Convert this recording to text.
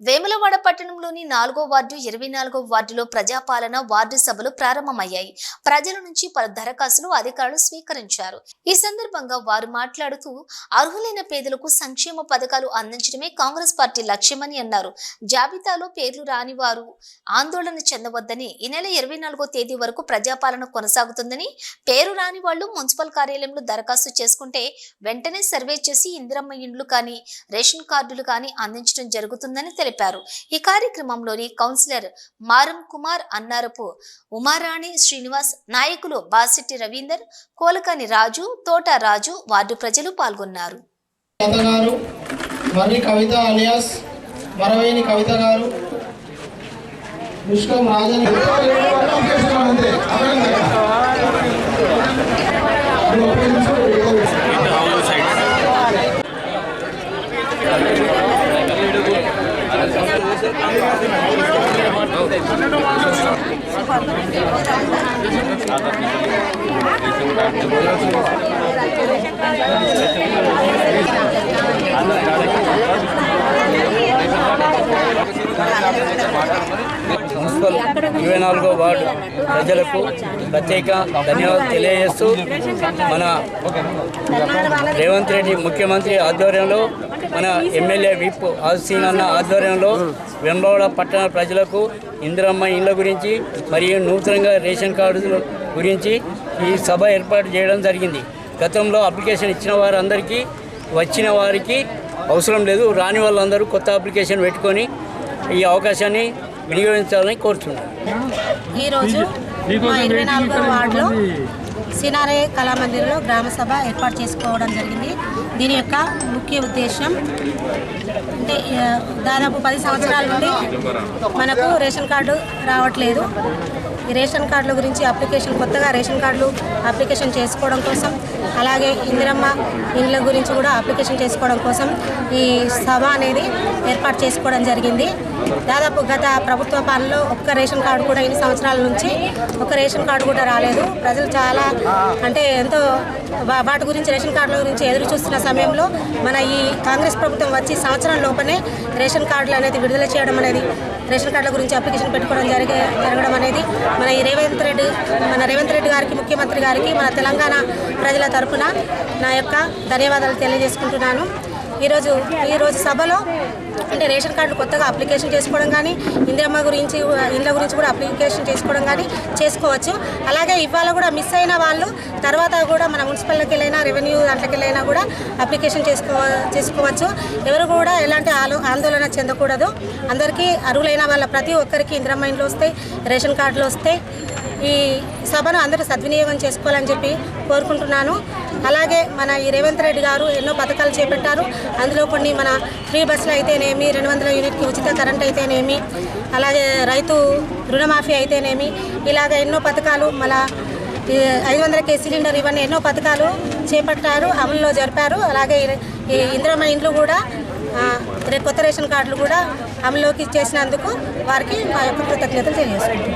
వేములవాడ పట్టణంలోని నాలుగో వార్డు ఇరవై నాలుగో వార్డులో ప్రజాపాలన వార్డు సభలు ప్రారంభమయ్యాయి. ప్రజల నుంచి పలు దరఖాస్తులు అధికారులు స్వీకరించారు. ఈ సందర్భంగా వారు మాట్లాడుతూ అర్హులైన పేదలకు సంక్షేమ పథకాలు అందించడమే కాంగ్రెస్ పార్టీ లక్ష్యమని అన్నారు. జాబితాలో పేర్లు రాని వారు ఆందోళన చెందవద్దని ఈ నెల ఇరవై నాలుగో తేదీ వరకు ప్రజాపాలన కొనసాగుతుందని పేరు రాని వాళ్ళు మున్సిపల్ కార్యాలయంలో దరఖాస్తు చేసుకుంటే వెంటనే సర్వే చేసి ఇందిరమ్మ ఇండ్లు కానీ రేషన్ కార్డులు కానీ అందించడం జరుగుతుందని తెలిపారు ఈ కార్యక్రమంలోని కౌన్సిలర్ మారం కుమార్ అన్నారపు ఉమారాణి శ్రీనివాస్ నాయకులు బాసిట్టి రవీందర్ కోలకాని రాజు తోట రాజు వార్డు ప్రజలు పాల్గొన్నారు. మర్రి కవిత అలియాస్ మరవేని కవిత గారు ముష్కం రాజన్. మున్సిపల్ ఇరవై నాలుగో వార్డు ప్రజలకు ప్రత్యేక ధన్యవాదాలు తెలియజేస్తూ మన రేవంత్ రెడ్డి ముఖ్యమంత్రి ఆధ్వర్యంలో మన ఎమ్మెల్యే విప్ ఆసీన్ అన్న ఆధ్వర్యంలో వెంబవడ పట్టణ ప్రజలకు ఇందిరమ్మ ఇండ్ల గురించి మరియు నూతనంగా రేషన్ కార్డుల గురించి ఈ సభ ఏర్పాటు చేయడం జరిగింది. గతంలో అప్లికేషన్ ఇచ్చిన వారందరికీ వచ్చిన వారికి అవసరం లేదు రాని వాళ్ళందరూ కొత్త అప్లికేషన్ పెట్టుకొని ఈ అవకాశాన్ని వినియోగించాలని కోరుతున్నాను. ఈరోజు ఇరవై నాలుగో వార్డులో సినారే కళామందిర్లో గ్రామ సభ ఏర్పాటు చేసుకోవడం జరిగింది. దీని యొక్క ముఖ్య ఉద్దేశం అంటే దాదాపు పది సంవత్సరాల నుండి మనకు రేషన్ కార్డు రావట్లేదు. ఈ రేషన్ కార్డుల గురించి అప్లికేషన్ కొత్తగా రేషన్ కార్డులు అప్లికేషన్ చేసుకోవడం కోసం అలాగే ఇందిరమ్మ ఇండ్ల గురించి కూడా అప్లికేషన్ చేసుకోవడం కోసం ఈ సభ అనేది ఏర్పాటు చేసుకోవడం జరిగింది. దాదాపు గత ప్రభుత్వ పాలనలో ఒక్క రేషన్ కార్డు కూడా ఇన్ని సంవత్సరాల నుంచి ఒక రేషన్ కార్డు కూడా రాలేదు. ప్రజలు చాలా అంటే ఎంతో వాటి గురించి రేషన్ కార్డుల గురించి ఎదురు చూస్తున్న సమయంలో మన ఈ కాంగ్రెస్ ప్రభుత్వం వచ్చి సంవత్సరం లోపనే రేషన్ కార్డులు అనేది విడుదల చేయడం అనేది రేషన్ కార్డుల గురించి అప్లికేషన్ పెట్టుకోవడం జరిగే జరగడం అనేది మన ఈ రేవంత్ రెడ్డి మన రేవంత్ రెడ్డి గారికి ముఖ్యమంత్రి గారికి మన తెలంగాణ ప్రజల తరఫున నా యొక్క ధన్యవాదాలు తెలియజేసుకుంటున్నాను. ఈరోజు ఈరోజు సభలో అంటే రేషన్ కార్డు కొత్తగా అప్లికేషన్ చేసుకోవడం కానీ ఇందిరమ్మ గురించి ఇండ్ల గురించి కూడా అప్లికేషన్ చేసుకోవడం కానీ చేసుకోవచ్చు. అలాగే ఇవాళ కూడా మిస్ అయిన వాళ్ళు తర్వాత కూడా మన మున్సిపల్కి వెళ్ళైనా రెవెన్యూ దాంట్లోకి వెళ్ళైనా కూడా అప్లికేషన్ చేసుకో చేసుకోవచ్చు. ఎవరు కూడా ఎలాంటి ఆలో ఆందోళన చెందకూడదు. అందరికీ అర్హులైన వాళ్ళ ప్రతి ఒక్కరికి ఇందిరమ్మ ఇండ్లు వస్తాయి రేషన్ కార్డులు వస్తాయి. ఈ సభను అందరూ సద్వినియోగం చేసుకోవాలని చెప్పి కోరుకుంటున్నాను. అలాగే మన ఈ రేవంత్ రెడ్డి గారు ఎన్నో పథకాలు చేపట్టారు. అందులో కొన్ని మన ఫ్రీ బస్సులు అయితేనేమి రెండు వందల యూనిట్కి ఉచిత కరెంట్ అయితేనేమి అలాగే రైతు రుణమాఫీ అయితేనేమి ఇలాగ ఎన్నో పథకాలు మన ఐదు వందల కే సిలిండర్ ఇవన్నీ ఎన్నో పథకాలు చేపట్టారు అమలులో జరిపారు. అలాగే ఈ- ఇందిరమ్మ ఇండ్లు కూడా రే- కొత్త రేషన్ కార్డులు కూడా అమలులోకి చేసినందుకు వారికి మా యొక్క కృతజ్ఞతలు తెలియజేస్తున్నాం